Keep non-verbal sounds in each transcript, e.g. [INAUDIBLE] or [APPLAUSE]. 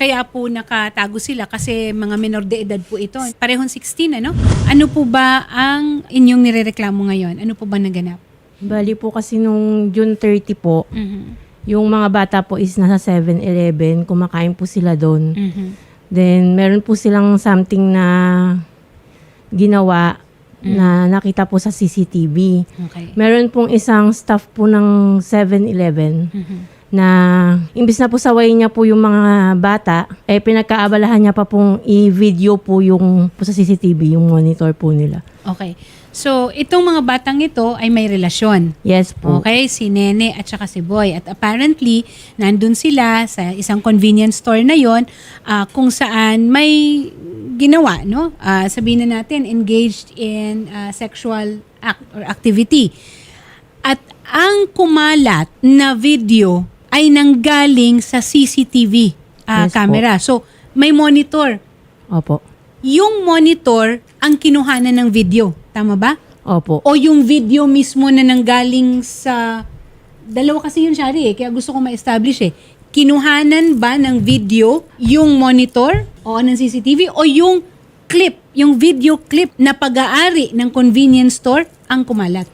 kaya po nakatago sila kasi mga menor de edad po ito. Parehong 16, ano? Ano po ba ang inyong nirereklamo ngayon? Ano po ba naganap? Bali po kasi nung June 30 po, Mhm. yung mga bata po is nasa 7-Eleven, kumakain po sila doon. Mhm. Then, meron po silang something na ginawa na nakita po sa CCTV. Okay. Meron pong isang staff po ng 7-Eleven Mhm. Na imbis na po sawayin niya po yung mga bata, eh pinagkaabalahan niya pa pong i-video po yung po sa CCTV, yung monitor po nila. Okay. So, itong mga batang ito ay may relasyon. Yes po. Okay, si Nene at saka si Boy. At apparently, nandun sila sa isang convenience store na yon ah, kung saan may ginawa, no? Ah, sabihin na natin, engaged in ah, sexual act or activity. At ang kumalat na video ay nanggaling sa CCTV ah, Yes po. camera. So, may monitor. Opo. Yung monitor ang kinuhanan ng video. Tama ba? Opo. o yung video mismo na nanggaling sa dalawa kasi yun Shari eh, kaya gusto ko ma-establish eh. Kinuhanan ba ng video yung monitor o ng CCTV o yung clip, yung video clip na pag-aari ng convenience store ang kumalat?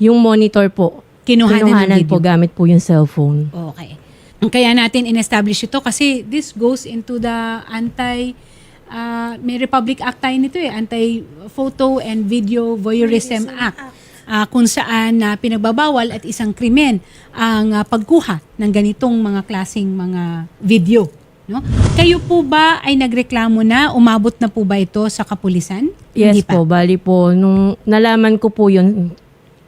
Yung monitor po. Kinuhanan, ng video. po gamit po yung cellphone. Okay. Kaya natin in-establish ito kasi this goes into the anti ah, may Republic Act tayo nito eh, Anti-Photo and Video Voyeurism Act. Ah, kung saan na pinagbabawal at isang krimen ang ah, pagkuha ng ganitong mga klasing mga video. No? Kayo po ba ay nagreklamo na? Umabot na po ba ito sa kapulisan? Yes Hindi pa. po, bali po. Nung nalaman ko po yun,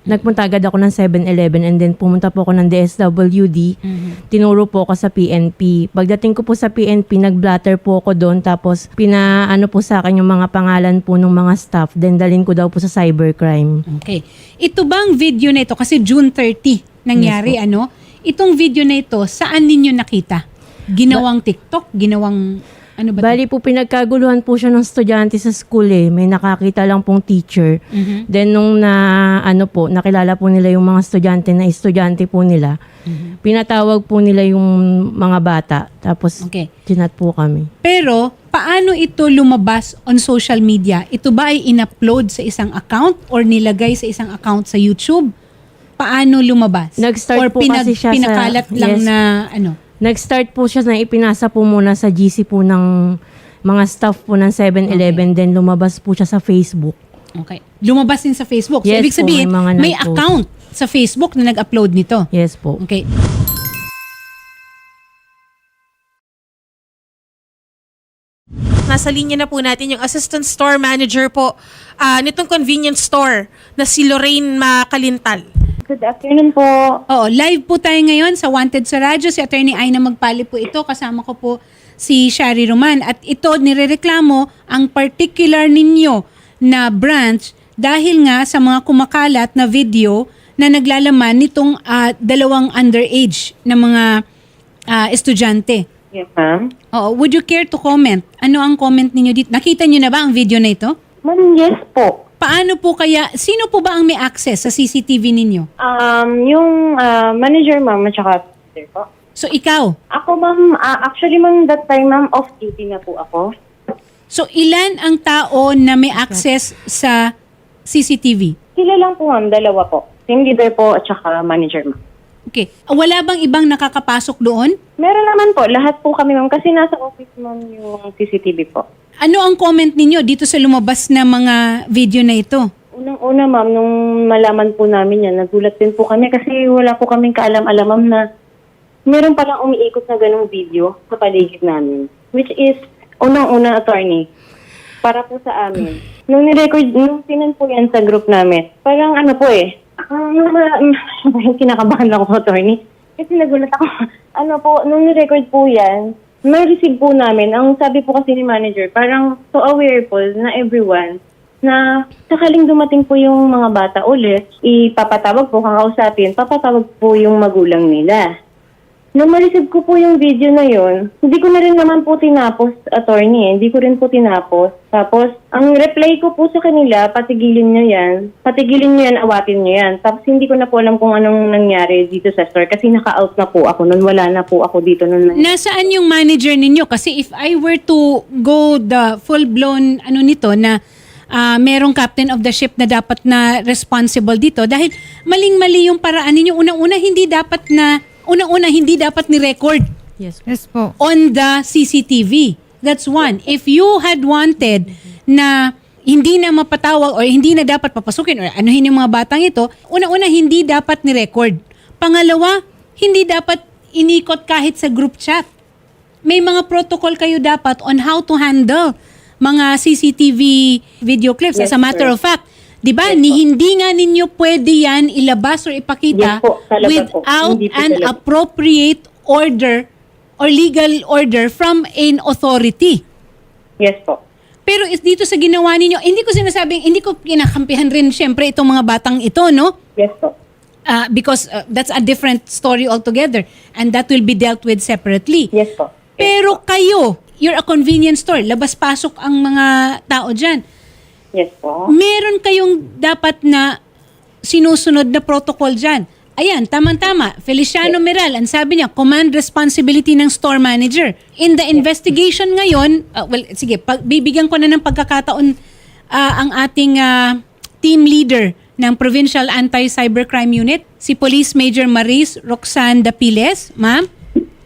nagpunta agad ako ng 7-Eleven and then pumunta po ako ng DSWD. Mhm. Tinuro po ako sa PNP. Pagdating ko po sa PNP, nag-blatter po ako doon. Tapos, pinaano po sa akin yung mga pangalan po ng mga staff. Then, dalhin ko daw po sa cybercrime. Okay. Ito bang video na ito, kasi June 30 nangyari, ano? Itong video na ito, saan ninyo nakita? Ginawang TikTok? Ginawang, ano ba? Bali po, pinagkaguluhan po siya ng estudyante sa school eh. May nakakita lang pong teacher. Mhm. Then, nung na, ano po, nakilala po nila yung mga estudyante na estudyante po nila, Mhm. pinatawag po nila yung mga bata. Tapos, Okay. chinat po kami. Pero, paano ito lumabas on social media? Ito ba ay in-upload sa isang account or nilagay sa isang account sa YouTube? Paano lumabas? Nag-start or po kasi siya sa- pinakalat lang yes. na ano? Nag-start po siya na ipinasa po muna sa GC po ng mga staff po ng 7-Eleven. Then, lumabas po siya sa Facebook. Okay. Lumabas din sa Facebook. So, Yes ibig po, sabihin, may mga may nag-post. account sa Facebook na nag-upload nito. Yes po. Okay. Nasa linya na po natin yung assistant store manager po ah, nitong convenience store na si Lorraine Makalintal. Good afternoon po. Oo, live po tayo ngayon sa Wanted sa Radyo. Si Attorney Aina Magpali po ito. Kasama ko po si Shari Roman. At ito, nirereklamo ang particular ninyo na branch dahil nga sa mga kumakalat na video na naglalaman nitong ah, dalawang underage na mga ah, estudyante. Yes, ma'am. Oo, would you care to comment? Ano ang comment ninyo dito? Nakita niyo na ba ang video na ito? Ma'am, yes po. Paano po kaya, sino po ba ang may access sa CCTV ninyo? Um, yung ah, manager, ma'am, at saka sister po. So ikaw, Ako, ma'am, ah, actually, ma'am, that time, ma'am, off-duty na po ako. So, ilan ang tao na may access sa CCTV? Sila lang po, ma'am, dalawa po. Team leader po at saka manager, ma'am. Okay. Wala bang ibang nakakapasok doon? Meron naman po, lahat po kami, ma'am, kasi nasa office, ma'am, yung CCTV po. Ano ang comment ninyo dito sa lumabas na mga video na ito? Unang-una, ma'am, nung malaman po namin yan, nagulat din po kami kasi wala po kaming kaalam-alam, ma'am, na meron palang umiikot na ganong video sa paligid namin. Which is, unang-una, attorney, para po sa amin. [CLEARS THROAT] Nung nirecord, nung sinan po yan sa group namin, parang ano po eh, uh, [LAUGHS] kinakabahan ako po, attorney. Kasi nagulat ako. [LAUGHS] ano po, nung nirecord po yan, may receive po namin. Ang sabi po kasi ni manager, parang so aware po na everyone na sakaling dumating po yung mga bata ulit, ipapatawag po, kakausapin, papatawag po yung magulang nila. Nung ma-receive ko po yung video na yon, hindi ko na rin naman po tinapos, attorney. eh. Hindi ko rin po tinapos. Tapos, ang reply ko po sa kanila, patigilin nyo yan. Patigilin nyo yan, awatin nyo yan. Tapos, hindi ko na po alam kung anong nangyari dito sa store kasi naka-out na po ako nun. Wala na po ako dito nun. Nasaan yung manager ninyo? Kasi if I were to go the full-blown ano nito na ah, merong captain of the ship na dapat na responsible dito dahil maling-mali yung paraan ninyo. Unang-una, hindi dapat na, unang-una, hindi dapat ni-record Yes. Yes po. on the CCTV. That's one. If you had wanted na hindi na mapatawag or hindi na dapat papasukin or anuhin yung mga batang ito, una-una hindi dapat ni-record. Pangalawa, hindi dapat inikot kahit sa group chat. May mga protocol kayo dapat on how to handle mga CCTV video clips. As a matter sir. of fact, 'di ba? Ni hindi nga ninyo pwede 'yan ilabas or ipakita Yes po, without po an talaga. appropriate order or legal order from an authority. Yes po. Pero is dito sa ginawa ninyo, hindi ko sinasabing, hindi ko kinakampihan rin syempre itong mga batang ito, no? Yes po. Ah, because uh, that's a different story altogether and that will be dealt with separately. Yes po. Pero kayo, you're a convenience store, labas-pasok ang mga tao dyan. Yes po. Meron kayong dapat na sinusunod na protocol dyan. Ayan, tamang-tama. Feliciano Meral, ang sabi niya, command responsibility ng store manager. In the investigation ngayon, uh, well, sige, pag, bibigyan ko na ng pagkakataon uh, ang ating uh, team leader ng Provincial Anti-Cybercrime Unit, si Police Major Maris Roxanne Dapiles. Ma'am?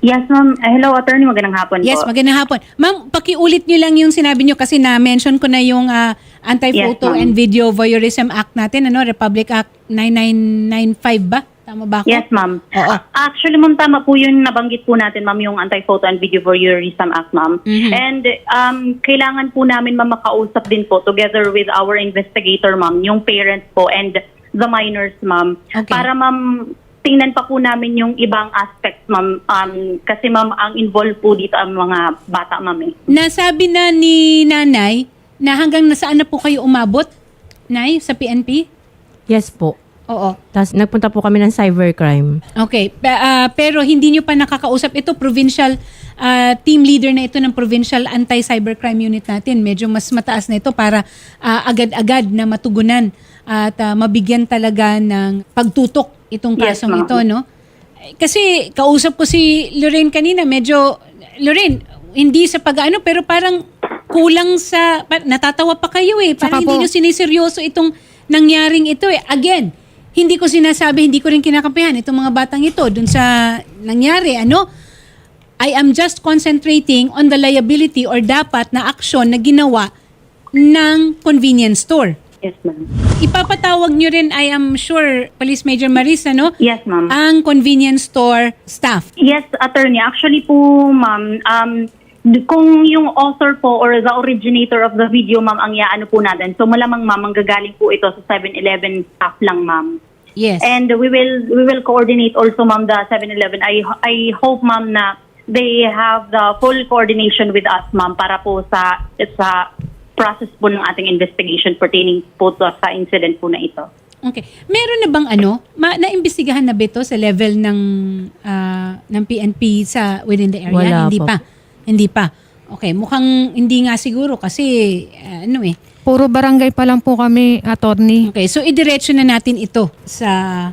Yes, ma'am. Eh, hello, attorney. Magandang hapon Yes, po. magandang hapon. Ma'am, pakiulit niyo lang yung sinabi niyo kasi na-mention ko na yung ah, Anti-Photo Yes, and Video Voyeurism Act natin, ano, Republic Act 9995 ba? Tama ba ako? Yes, ma'am. Oo. Actually, ma'am, tama po yun nabanggit po natin, ma'am, yung Anti-Photo and Video Voyeurism Act, ma'am. Mhm. And um, kailangan po namin, ma'am, makausap din po together with our investigator, ma'am, yung parents po and the minors, ma'am. Okay. Para, ma'am, tingnan pa po namin yung ibang aspects, ma'am. Um, kasi, ma'am, ang involved po dito ang mga bata, ma'am, eh. Nasabi na ni nanay na hanggang nasaan na po kayo umabot, Nay, sa PNP? Yes po. Oo. Tapos nagpunta po kami ng cybercrime. Okay. Pe- ah, pero hindi nyo pa nakakausap. Ito, provincial ah, team leader na ito ng Provincial Anti-Cybercrime Unit natin. Medyo mas mataas na ito para ah, agad-agad na matugunan at ah, mabigyan talaga ng pagtutok itong Yes, kasong ma'am. ito, no? Eh, Kasi kausap ko si Lorraine kanina, medyo, Lorraine, hindi sa pag-ano, pero parang kulang sa, pa- natatawa pa kayo eh. Parang Tsaka hindi po- nyo siniseryoso itong nangyaring ito eh. Again, hindi ko sinasabi, hindi ko rin kinakampihan itong mga batang ito dun sa nangyari. Ano? I am just concentrating on the liability or dapat na aksyon na ginawa ng convenience store. Yes, ma'am. Ipapatawag nyo rin, I am sure, Police Major Marisa, no? Yes, ma'am. Ang convenience store staff. Yes, attorney. Actually po, ma'am, um, kung yung author po or the originator of the video, ma'am, ang yaano po natin. So malamang, ma'am, ang gagaling po ito sa 7-Eleven staff lang, ma'am. Yes. And we will we will coordinate also, ma'am, the 7-Eleven. I I hope, ma'am, na they have the full coordination with us, ma'am, para po sa sa process po ng ating investigation pertaining po to sa incident po na ito. Okay. Meron na bang ano, ma- naimbestigahan na ba ito sa level ng ah, ng PNP sa within the area? Wala hindi pa pa. Hindi pa. Okay, mukhang hindi nga siguro kasi ah, ano eh. Puro barangay pa lang po kami, attorney. Okay, so idiretso na natin ito sa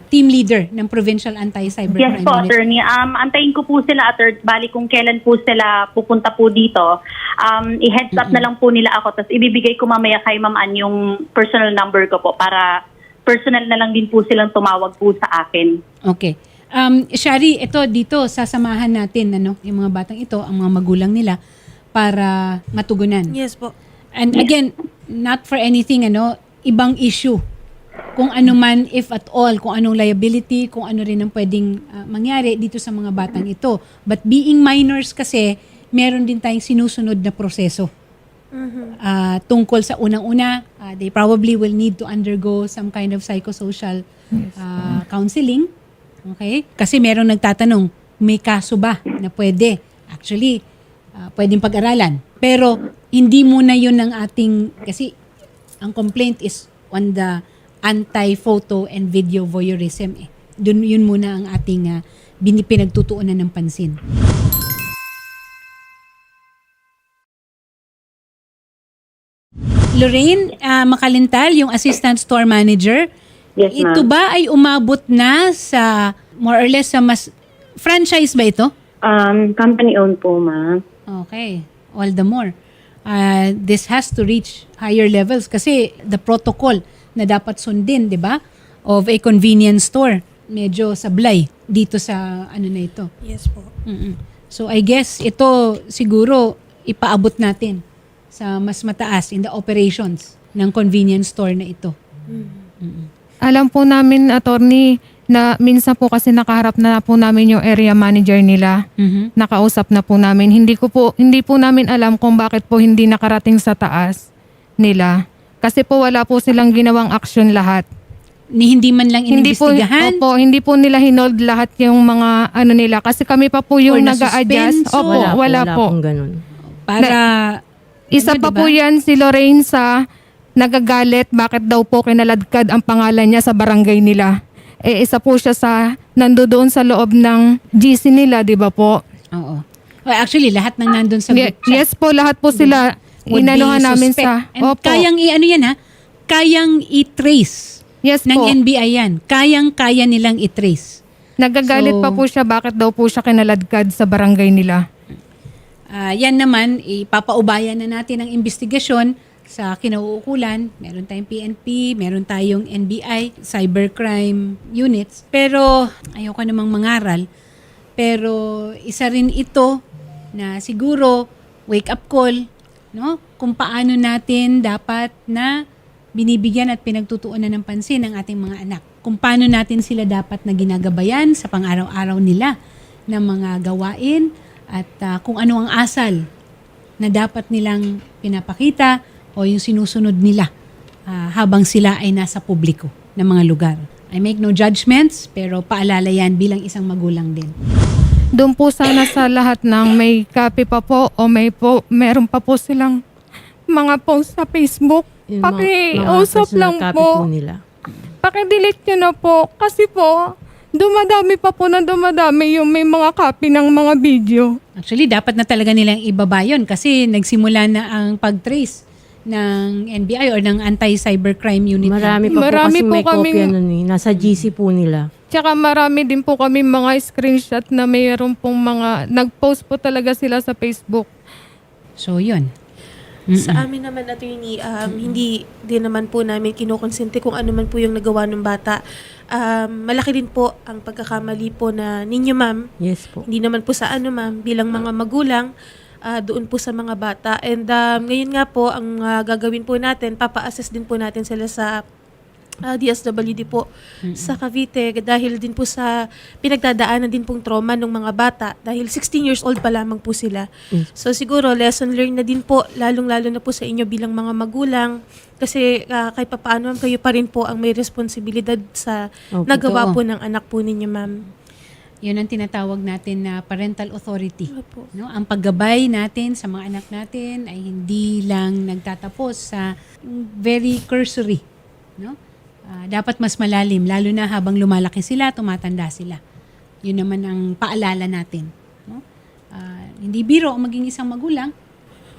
team leader ng Provincial Anti-Cybercrime Yes po, Unit. attorney. Um, antayin ko po sila, attorney. Bali kung kailan po sila pupunta po dito. Um, i-heads up na lang po nila ako. Tapos ibibigay ko mamaya kay Ma'am Ann yung personal number ko po para personal na lang din po silang tumawag po sa akin. Okay. Um, Shari, ito dito, sasamahan natin ano, yung mga batang ito, ang mga magulang nila para matugunan. Yes po. And again, not for anything, ano, ibang issue. Kung ano man, if at all, kung anong liability, kung ano rin ang pwedeng ah, mangyari dito sa mga batang ito. But being minors kasi, meron din tayong sinusunod na proseso. Ah, tungkol sa unang-una, ah, they probably will need to undergo some kind of psychosocial ah, counseling. Okay? Kasi meron nagtatanong, may kaso ba na pwede? Actually, ah, pwedeng pag-aralan. Pero hindi muna yun ang ating, kasi ang complaint is on the anti-photo and video voyeurism eh. Dun, yun muna ang ating uh, pinagtutuunan ng pansin. Lorraine ah, Makalintal, yung Assistant Store Manager. Yes, Ito ba ay umabot na sa more or less sa mas franchise ba ito? Um, company-owned po, ma'am. Okay, all the more. Uh, this has to reach higher levels kasi the protocol na dapat sundin, di ba, of a convenience store. Medyo sablay dito sa ano na ito. Yes po. Mm-mm. So I guess ito siguro ipaabot natin sa mas mataas in the operations ng convenience store na ito. Alam po namin, attorney, na minsan po kasi nakaharap na po namin yung area manager nila. Mhm. Nakausap na po namin. Hindi ko po hindi po namin alam kung bakit po hindi nakarating sa taas nila. Kasi po wala po silang ginawang action lahat. Ni hindi man lang Hindi po inimbestigahan. opo, hindi po nila hinold lahat yung mga ano nila kasi kami pa po yung nag-a-adjust. Opo, wala, wala, po, wala po. pong ganun. para Isa ano, pa diba? po yan si Lorraine sa nagagalit bakit daw po kinaladkad ang pangalan niya sa barangay nila. Eh isa po siya sa nandoon sa loob ng GC nila, di ba po? Oo. Well, actually, lahat ng nandun sa group chat yes po, lahat po sila inanuhan namin sa... And Opo. kayang i-ano yan ha? Kayang i-trace yes ng po. NBI yan. Kayang-kaya nilang i-trace. Nagagalit So- pa po siya bakit daw po siya kinaladkad sa barangay nila. Ah, yan naman, ipapaubayan na natin ang investigasyon sa kinauukulan. Meron tayong PNP, meron tayong NBI, cybercrime units. Pero ayoko namang mangaral. Pero isa rin ito na siguro wake up call, no? Kung paano natin dapat na binibigyan at pinagtutuunan ng pansin ang ating mga anak. Kung paano natin sila dapat na ginagabayan sa pang-araw-araw nila ng mga gawain at ah, kung ano ang asal na dapat nilang pinapakita o yung sinusunod nila ah, habang sila ay nasa publiko ng mga lugar. I make no judgments pero paalala yan bilang isang magulang din. Doon po sana sa lahat ng may copy pa po o may po, meron pa po silang mga post sa Facebook. Yung Pakiusap lang copy po. nila. Pakidelete nyo na po. Kasi po, dumadami pa po na dumadami yung may mga copy ng mga video. Actually, dapat na talaga nilang ibaba yun kasi nagsimula na ang pag-trace ng NBI or ng Anti-Cybercrime Unit. Marami pa Marami po kasi po may kaming- kopya nun eh. Nasa GC po nila. Tsaka marami din po kami mga screenshot na mayroon pong mga, nag-post po talaga sila sa Facebook. So, yun. Sa amin naman, attorney, um, hindi din naman po namin kinukonsente kung ano man po yung nagawa ng bata. Um, malaki din po ang pagkakamali po na ninyo, ma'am. Yes po. Hindi naman po sa ano, ma'am, bilang mga magulang, ah, doon po sa mga bata. And um, ngayon nga po, ang ah, gagawin po natin, papa-assess din po natin sila sa ah, DSWD po sa Cavite dahil din po sa pinagdadaanan din pong trauma ng mga bata dahil 16 years old pa lamang po sila. So siguro lesson learned na din po lalong-lalo na po sa inyo bilang mga magulang kasi ah, kahit papaano kayo pa rin po ang may responsibilidad sa Opo. nagawa po ng anak po ninyo ma'am. Yun ang tinatawag natin na parental authority. Opo. No, ang paggabay natin sa mga anak natin ay hindi lang nagtatapos sa very cursory, no? Ah, dapat mas malalim lalo na habang lumalaki sila, tumatanda sila. Yun naman ang paalala natin, no? Ah, hindi biro ang maging isang magulang.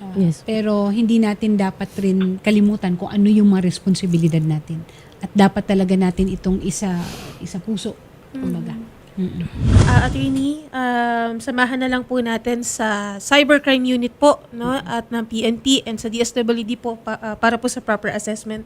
ah, Yes. Pero hindi natin dapat rin kalimutan kung ano yung mga responsibilidad natin. At dapat talaga natin itong isa isa puso, kumbaga. Mm-mm. Ah, attorney, um, samahan na lang po natin sa cybercrime unit po no at ng PNP and sa DSWD po pa- ah, para po sa proper assessment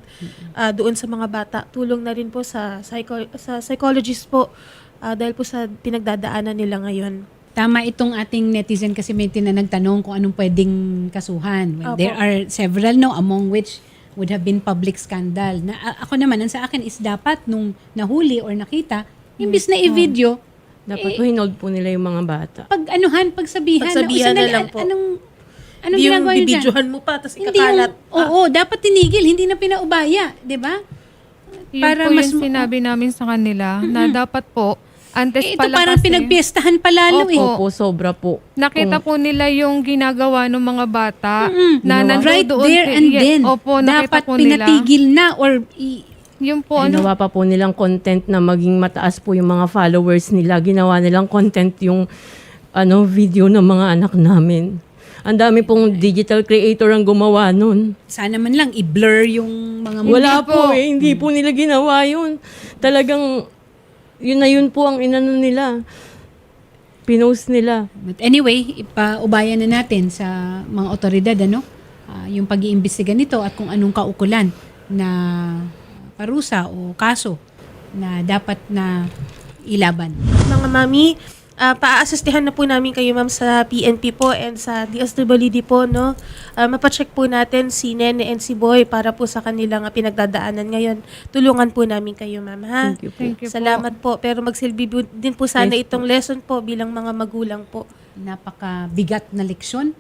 ah, doon sa mga bata. Tulong na rin po sa psycho- sa psychologist po ah, dahil po sa pinagdadaanan nila ngayon. Tama itong ating netizen kasi may tina nagtanong kung anong pwedeng kasuhan. Well, Opo. there are several no among which would have been public scandal. Na a- ako naman ang sa akin is dapat nung nahuli or nakita, imbis na i-video, Dapat po hinold po nila yung mga bata. pag anuhan, pagsabihan, Pagsabihan "Uy, na lang an- po." Anong anong yung ginagawa niyo dyan? bibidyohan mo pa tapos Hindi ikakalat. yung, oo, dapat tinigil, hindi na pinaubaya, 'di ba? Yun Para po mas yung sinabi namin sa kanila na dapat po, antes Eh, ito pa lang parang kasi, pinagpiestahan pa lalo Opo. eh. Opo, sobra po. nakita po nila yung ginagawa ng mga bata Mm-mm. na Ginawa. nandoon right there po- and then, Opo, nakita dapat po nila. pinatigil na or i- Yung po ano, Ginawa pa po nilang content na maging mataas po yung mga followers nila. Ginawa nilang content yung ano video ng mga anak namin. Ang dami pong digital creator ang gumawa nun. Sana man lang i-blur yung mga Wala po. po eh, hindi po nila ginawa yun. Talagang yun na yun po ang inano nila. Pinost nila. But anyway, ipaubayan na natin sa mga otoridad ano, ah, yung pag-iimbestiga nito at kung anong kaukulan na parusa o kaso na dapat na ilaban. Mga mami, uh, paaasistihan na po namin kayo ma'am sa PNP po and sa DSWD po, no? Ah, mapacheck po natin si Nene and si Boy para po sa kanilang ah, pinagdadaanan ngayon. Tulungan po namin kayo, ma'am, ha? Thank you po. Thank you po. Salamat po. Pero magsilbi din po sana Yes po. itong lesson po bilang mga magulang po. Napakabigat na leksyon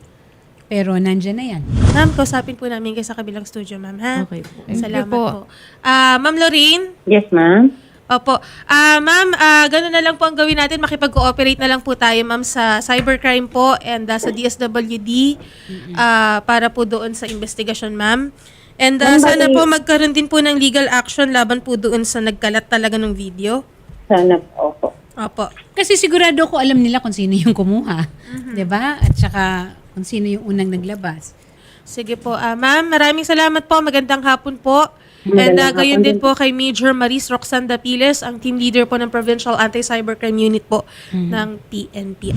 pero nandyan na yan. Ma'am, kausapin po namin kayo sa kabilang studio, ma'am, ha? Okay po. Thank you Salamat po. po. Ah, ma'am Lorraine? Yes, ma'am. Opo. Ah, ma'am, ah, gano'n na lang po ang gawin natin. Makipag-cooperate na lang po tayo, ma'am, sa cybercrime po and ah, sa DSWD ah, para po doon sa investigation, ma'am. And ah, Ma'am, sana bali- po magkaroon din po ng legal action laban po doon sa nagkalat talaga ng video. Sana po. Opo. Opo. Kasi sigurado ko alam nila kung sino yung kumuha. 'Di ba? At saka kung sino yung unang naglabas. Sige po. Ah, ma'am, maraming salamat po. Magandang hapon po. And ah, gayon din po kay Major Maris Roxanda Piles, ang team leader po ng Provincial Anti-Cybercrime Unit po ng PNP.